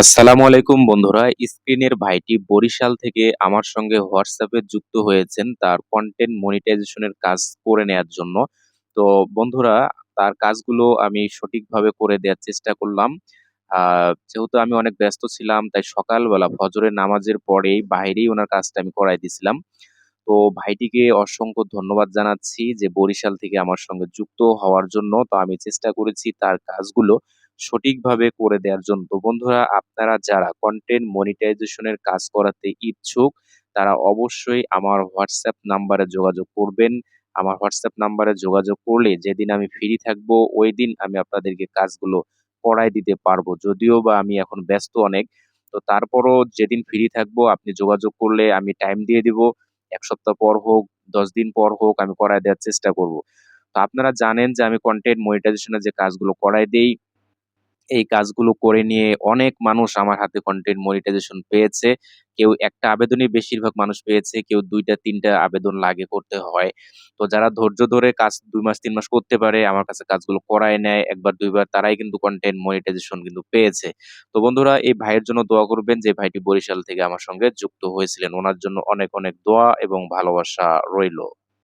আসসালামু আলাইকুম বন্ধুরা, স্ক্রিনের ভাইটি বরিশাল থেকে আমার সঙ্গে হোয়াটসঅ্যাপে যুক্ত হয়েছেন তার কন্টেন্ট মনিটাইজেশনের কাজ করে নেয়ার জন্য। তো বন্ধুরা, তার কাজগুলো আমি সঠিকভাবে করে দেওয়ার চেষ্টা করলাম। যেহেতু আমি অনেক ব্যস্ত ছিলাম, তাই সকালবেলা ফজরের নামাজের পরেই বাইরেই ওনার কাজটা আমি করাই দিছিলাম। তো ভাইটিকে অসংখ্য ধন্যবাদ জানাচ্ছি যে বরিশাল থেকে আমার সঙ্গে যুক্ত হওয়ার জন্য। তো আমি চেষ্টা করেছি তার কাজগুলো সঠিকভাবে করে দেওয়ার জন্য। তো বন্ধুরা আপনারা যারা কন্টেন্ট মনিটাইজেশনের কাজ করাতে ইচ্ছুক তারা অবশ্যই আমার হোয়াটসঅ্যাপ নাম্বারে যোগাযোগ করবেন। আমার হোয়াটসঅ্যাপ নাম্বারে যোগাযোগ করলে যেদিন আমি ফ্রি থাকব ওই দিন আমি আপনাদেরকে কাজগুলো করাই দিতে পারব। যদিও বা আমি এখন ব্যস্ত অনেক তো তারপরও যেদিন ফ্রি থাকব আপনি যোগাযোগ করলে আমি টাইম দিয়ে দিব। এক সপ্তাহ পর হোক, ১০ দিন পর হোক আমি করায় দেওয়ার চেষ্টা করব। তো আপনারা জানেন যে আমি কন্টেন্ট মনিটাইজেশন এর যে কাজগুলো করায় দেই, এই কাজগুলো করে নিয়ে অনেক মানুষ আমার হাতে কনটেন্ট মনিটাইজেশন পেয়েছে। কেউ একটা আবেদনই বেশিরভাগ মানুষ পেয়েছে, কেউ ২ টা ৩ টা আবেদন লাগে করতে হয়। তো যারা ধৈর্য ধরে কাজ ২ মাস ৩ মাস করতে পারে, আমার কাছে কাজগুলো করায় নেয় ১ বার ২ বার তারাই কিন্তু কনটেন্ট মনিটাইজেশন কিন্তু পেয়েছে। তো বন্ধুরা এই ভাইয়ের জন্য দোয়া করবেন যে ভাইটি বরিশাল থেকে আমার সঙ্গে যুক্ত হয়েছিলেন। ওনার জন্য অনেক, অনেক দোয়া এবং ভালোবাসা রইল।